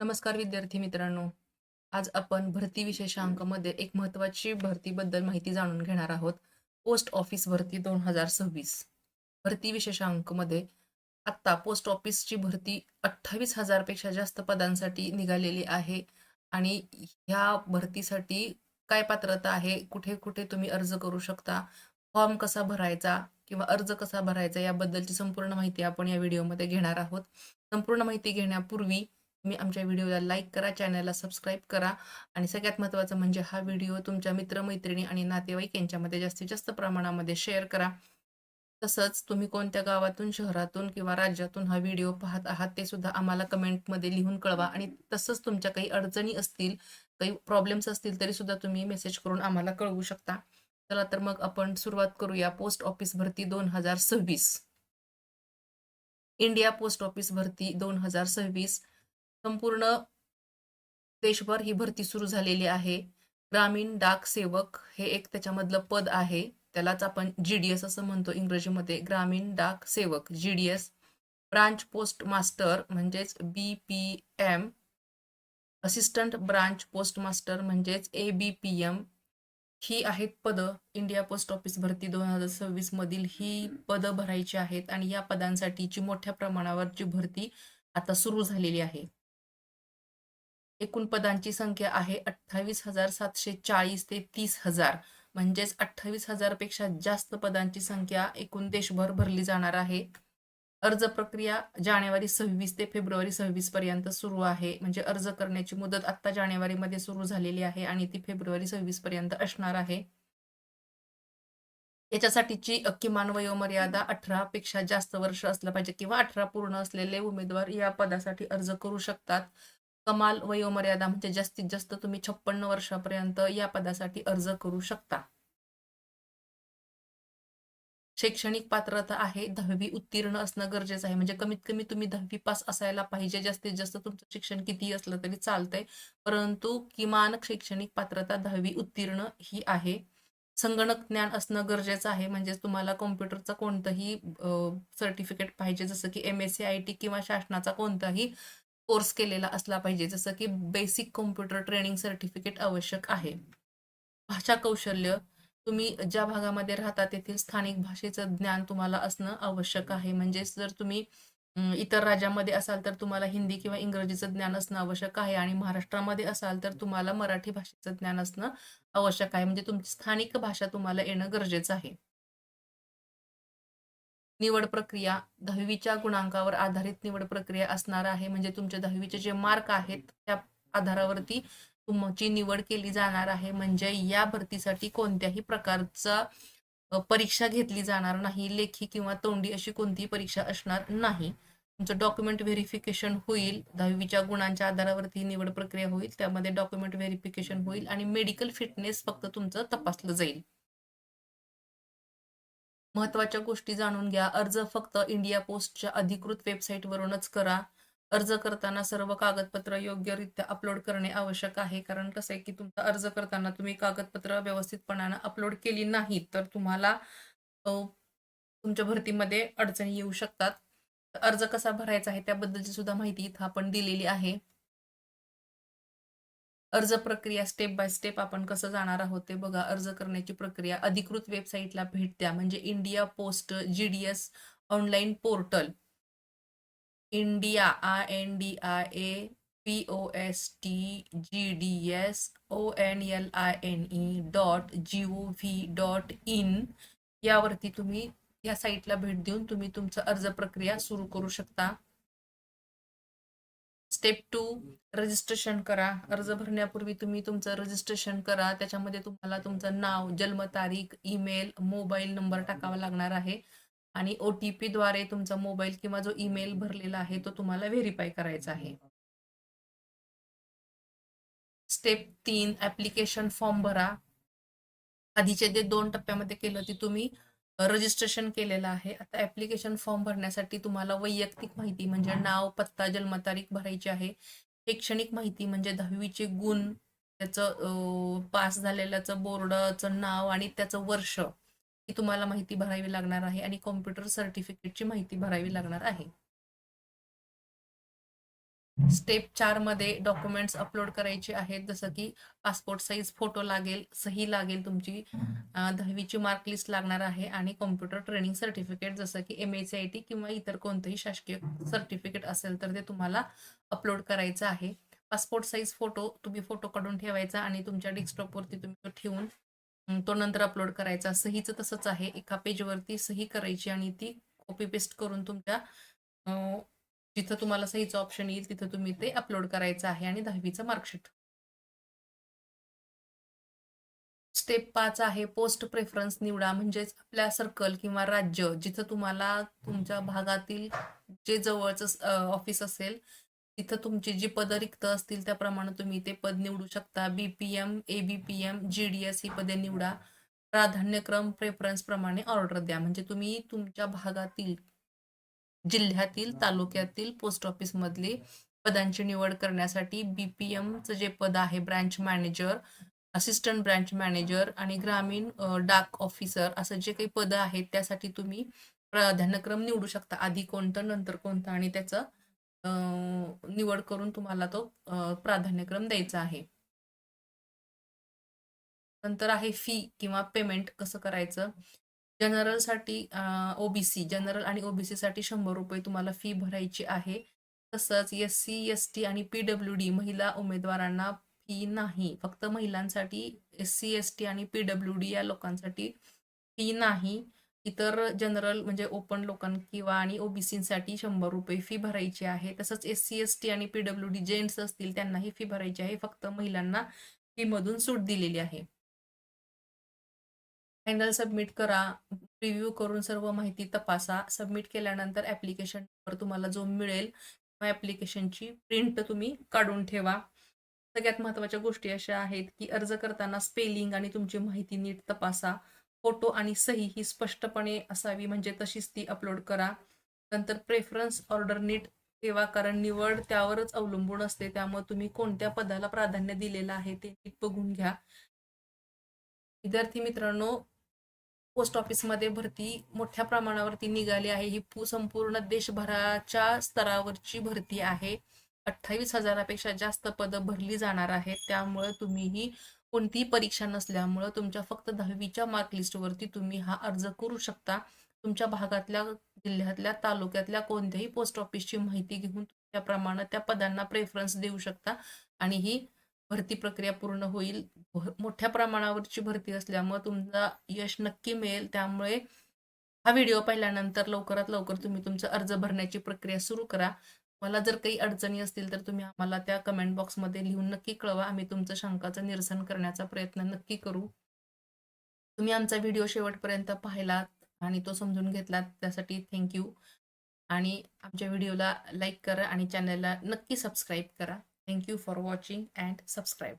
नमस्कार विद्यार्थी मित्रांनो. आज आपण भरती विशेषांकामध्ये एक महत्वाची भरतीबद्दल माहिती जाणून घेणार आहोत. पोस्ट ऑफिस भरती दोन हजार सव्वीस. भरती विशेषांकमध्ये आत्ता पोस्ट ऑफिसची भरती अठ्ठावीस हजारपेक्षा जास्त पदांसाठी निघालेली आहे. आणि ह्या भरतीसाठी काय पात्रता आहे? कुठे कुठे तुम्ही अर्ज करू शकता? फॉर्म कसा भरायचा किंवा अर्ज कसा भरायचा? याबद्दलची संपूर्ण माहिती आपण या व्हिडिओमध्ये घेणार आहोत. संपूर्ण माहिती घेण्यापूर्वी तुम्ही आमच्या व्हिडिओला लाईक करा चॅनलला सबस्क्राईब करा. आणि सगळ्यात महत्त्वाचं म्हणजे हा व्हिडिओ तुमच्या मित्रमैत्रिणी आणि नातेवाईक यांच्यामध्ये जास्तीत जास्त प्रमाणामध्ये शेअर करा. तसंच तुम्ही कोणत्या गावातून शहरातून किंवा राज्यातून हा व्हिडिओ पाहत आहात ते सुद्धा आम्हाला कमेंटमध्ये लिहून कळवा. आणि तसंच तुमच्या काही अडचणी असतील काही प्रॉब्लेम्स असतील तरी सुद्धा तुम्ही मेसेज करून आम्हाला कळवू शकता. चला तर मग आपण सुरुवात करूया. पोस्ट ऑफिस भरती दोन हजार सव्वीस. इंडिया पोस्ट ऑफिस भरती दोन हजार सव्वीस. संपूर्ण देशभर ही भरती सुरू झालेली आहे. ग्रामीण डाक सेवक हे एक त्याच्यामधलं पद आहे. त्यालाच आपण जी डी एस असं म्हणतो इंग्रजीमध्ये. Gramin Dak Sevak G D S branch post master म्हणजेच B P M assistant branch post master म्हणजेच ए बी पी एम ही आहेत पदं. इंडिया पोस्ट ऑफिस भरती दोन हजार सव्वीस मधील ही पदं भरायची आहेत आणि या पदांसाठीची मोठ्या प्रमाणावरची भरती आता सुरू झालेली आहे. एकूण पदांची संख्या आहे अठ्ठावीस हजार सातशे चाळीस ते तीस हजार. म्हणजेच अठ्ठावीस हजारपेक्षा जास्त पदांची संख्या एकूण देशभर भरली जाणार आहे. अर्ज प्रक्रिया जानेवारी सव्वीस ते फेब्रुवारी सव्वीस पर्यंत सुरू आहे. म्हणजे अर्ज करण्याची मुदत आत्ता जानेवारीमध्ये सुरू झालेली आहे आणि ती फेब्रुवारी सव्वीस पर्यंत असणार आहे. याच्यासाठीची किमान वयोमर्यादा अठरा पेक्षा जास्त वर्ष असलं पाहिजे किंवा अठरा पूर्ण असलेले उमेदवार या पदासाठी अर्ज करू शकतात. कमाल वयोमर्यादा म्हणजे जास्तीत जास्त तुम्ही छप्पन्न वर्षापर्यंत या पदासाठी अर्ज करू शकता. शैक्षणिक पात्रता आहे दहावी उत्तीर्ण असणं गरजेचं आहे. म्हणजे कमीत कमी तुम्ही दहावी पास असायला पाहिजे. जास्तीत जास्त तुमचं शिक्षण किती असलं तरी चालतंय. परंतु किमान शैक्षणिक पात्रता दहावी उत्तीर्ण ही आहे. संगणक ज्ञान असणं गरजेचं आहे. म्हणजे तुम्हाला कॉम्प्युटरचा कोणतंही सर्टिफिकेट पाहिजे. जसं की M S C I T किंवा शासनाचा कोणताही कोर्स केलेला असला पाहिजे जसं की बेसिक कॉम्प्युटर ट्रेनिंग सर्टिफिकेट आवश्यक आहे. भाषा कौशल्य तुम्ही ज्या भागामध्ये राहता तेथील स्थानिक भाषेचं ज्ञान तुम्हाला असणं आवश्यक आहे. म्हणजेच जर तुम्ही इतर राज्यामध्ये असाल तर तुम्हाला हिंदी किंवा इंग्रजीचं ज्ञान असणं आवश्यक आहे आणि महाराष्ट्रामध्ये असाल तर तुम्हाला मराठी भाषेचं ज्ञान असणं आवश्यक आहे. म्हणजे तुमची स्थानिक भाषा तुम्हाला येणं गरजेचं आहे. निवड प्रक्रिया दहावीच्या गुणांकावर आधारित निवड प्रक्रिया असणार आहे. म्हणजे तुमचे दहावीचे जे मार्क आहेत त्या आधारावरती तुमची निवड केली जाणार आहे. म्हणजे या भरतीसाठी कोणत्याही प्रकारचा परीक्षा घेतली जाणार नाही. लेखी किंवा तोंडी अशी कोणतीही परीक्षा असणार नाही. तुमचं डॉक्युमेंट व्हेरिफिकेशन होईल. दहावीच्या गुणांच्या आधारावरती निवड प्रक्रिया होईल. त्यामध्ये डॉक्युमेंट व्हेरिफिकेशन होईल आणि मेडिकल फिटनेस फक्त तुमचं तपासलं जाईल. महत्त्वाच्या गोष्टी जाणून घ्या. अर्ज फक्त इंडिया पोस्टच्या अधिकृत वेबसाईटवरूनच करा. अर्ज करताना सर्व कागदपत्र योग्यरित्या अपलोड करणे आवश्यक आहे. कारण कसं आहे की तुमचा अर्ज करताना तुम्ही कागदपत्र व्यवस्थितपणानं अपलोड केली नाहीत तर तुम्हाला तुमच्या भरतीमध्ये अडचणी येऊ शकतात. अर्ज कसा भरायचा आहे त्याबद्दलची सुद्धा माहिती इथं आपण दिलेली आहे. अर्ज प्रक्रिया स्टेप बाय स्टेप आपण कसं जाणार आहोत ते बघा. अर्ज करण्याची प्रक्रिया अधिकृत वेबसाईटला भेट द्या. म्हणजे India Post G D S online portal India I N D I A P O S T G D S O N L I N E dot G O V dot in यावरती तुम्ही या साईटला भेट देऊन तुम्ही तुमचं अर्ज प्रक्रिया सुरू करू शकता. स्टेप टू रजिस्ट्रेशन करा. अर्ज भरण्यापूर्वी तुम्ही तुमचं रजिस्ट्रेशन करा. त्याच्यामध्ये तुम्हाला तुमचं नाव जन्मतारीख ईमेल मोबाईल नंबर टाकावा लागणार आहे. आणि ओ टी पीद्वारे तुमचा मोबाईल किंवा जो ईमेल भरलेला आहे तो तुम्हाला व्हेरीफाय करायचा आहे. स्टेप तीन ऍप्लिकेशन फॉर्म भरा. आधीचे जे दोन टप्प्यामध्ये केलं ते तुम्ही रजिस्ट्रेशन केलेलं आहे. आता ऍप्लिकेशन फॉर्म भरण्यासाठी तुम्हाला वैयक्तिक माहिती म्हणजे नाव पत्ता जन्मतारीख भरायची आहे. शैक्षणिक माहिती म्हणजे दहावीचे गुण त्याचं पास झालेल्याचं बोर्डाचं नाव आणि त्याचं वर्ष ही तुम्हाला माहिती भरावी लागणार आहे आणि कॉम्प्युटर सर्टिफिकेटची माहिती भरावी लागणार आहे. स्टेप चारमध्ये डॉक्युमेंट्स अपलोड करायचे आहेत. जसं की पासपोर्ट साईज फोटो लागेल सही लागेल तुमची. दहावीची मार्क लिस्ट लागणार आहे आणि कॉम्प्युटर ट्रेनिंग सर्टिफिकेट जसं की एम एस आय टी किंवा इतर कोणतंही शासकीय सर्टिफिकेट असेल तर ते तुम्हाला अपलोड करायचं आहे. पासपोर्ट साईज फोटो तुम्ही फोटो काढून ठेवायचा आणि तुमच्या डेस्कटॉपवरती तुम्ही तो ठेवून तो नंतर अपलोड करायचा. सहीचं तसंच आहे. एका पेजवरती सही करायची आणि ती कॉपी पेस्ट करून तुमच्या जिथं तुम्हाला सहीचं ऑप्शन येईल तिथं तुम्ही ते अपलोड करायचं आहे आणि दहावीचं मार्कशीट स्टेप पाच आहे पोस्ट प्रेफरन्स निवडा म्हणजेच आपल्या सर्कल किंवा राज्य जिथं तुम्हाला तुमच्या भागातील जे जवळचं ऑफिस असेल तिथं तुमची जी पदं रिक्त असतील त्याप्रमाणे तुम्ही ते पद निवडू शकता. BPM ABPM G D S ही पदे निवडा. प्राधान्यक्रम प्रेफरन्स प्रमाणे ऑर्डर द्या. म्हणजे तुम्ही तुमच्या भागातील जिल्ह्यातील तालुक्यातील पोस्ट ऑफिसमधली पदांची निवड करण्यासाठी बीपीएमचं जे पद आहे branch manager assistant branch manager आणि ग्रामीण डाक ऑफिसर असं जे काही पदं आहेत त्यासाठी तुम्ही प्राधान्यक्रम निवडू शकता. आधी कोणतं नंतर कोणतं आणि त्याचं निवड करून तुम्हाला तो प्राधान्यक्रम द्यायचा आहे. नंतर आहे फी किंवा पेमेंट कसं करायचं? जनरलसाठी ओबीसी जनरल आणि ओबीसीसाठी शंभर रुपये तुम्हाला फी भरायची आहे. तसंच एस सी एस टी आणि पी डब्ल्यू डी महिला उमेदवारांना फी नाही. फक्त महिलांसाठी एस सी एस टी आणि पी डब्ल्यू डी या लोकांसाठी फी नाही. इतर जनरल म्हणजे ओपन लोकां किंवा आणि ओबीसीसाठी शंभर रुपये फी भरायची आहे. तसंच एस सी एस टी आणि पी डब्ल्यू डी जेंट्स असतील त्यांनाही फी भरायची आहे. फक्त महिलांना फीमधून सूट दिलेली आहे. फायनल सबमिट करा रिव्ह्यू करून सर्व माहिती तपासा. सबमिट केल्यानंतर ॲप्लिकेशनवर तुम्हाला जो मिळेल ॲप्लिकेशनची प्रिंट तुम्ही काढून ठेवा. सगळ्यात महत्त्वाच्या गोष्टी अशा आहेत की अर्ज करताना स्पेलिंग आणि तुमची माहिती नीट तपासा. फोटो आणि सही ही स्पष्टपणे असावी म्हणजे तशीच ती अपलोड करा. नंतर प्रेफरन्स ऑर्डर नीट ठेवा कारण निवड त्यावरच अवलंबून असते त्यामुळे तुम्ही कोणत्या पदाला प्राधान्य दिलेलं आहे ते नीट बघून घ्या. विद्यार्थी मित्रांनो पोस्ट ऑफिसमध्ये भरती मोठ्या प्रमाणावरती निघाली आहे. ही संपूर्ण देशभराच्या स्तरावरची भरती आहे. अठ्ठावीस हजारापेक्षा जास्त पदं भरली जाणार आहेत. त्यामुळे तुम्हीही कोणतीही परीक्षा नसल्यामुळं तुमच्या फक्त दहावीच्या मार्क लिस्टवरती तुम्ही हा अर्ज करू शकता. तुमच्या भागातल्या जिल्ह्यातल्या तालुक्यातल्या कोणत्याही पोस्ट ऑफिसची माहिती घेऊन त्याप्रमाणे त्या पदांना प्रेफरन्स देऊ शकता. आणि ही भरती प्रक्रिया पूर्ण होईल. मोठ्या प्रमाणावरची भरती असल्यामुळे तुमचा यश नक्की मिळेल. त्यामुळे हा व्हिडिओ पाहिल्यानंतर लवकरात लवकर तुम्ही तुमचा अर्ज भरण्याची प्रक्रिया सुरू करा. मला जर काही अडचणी असतील तर तुम्ही आम्हाला त्या कमेंट बॉक्समध्ये लिहून नक्की कळवा. आम्ही तुमचं शंकाचं निरसन करण्याचा प्रयत्न नक्की करू. तुम्ही आमचा व्हिडिओ शेवटपर्यंत पाहिलात आणि तो समजून घेतलात त्यासाठी थँक्यू आणि आमच्या व्हिडिओला लाईक करा आणि चॅनलला नक्की सबस्क्राईब करा. Thank you for watching and subscribe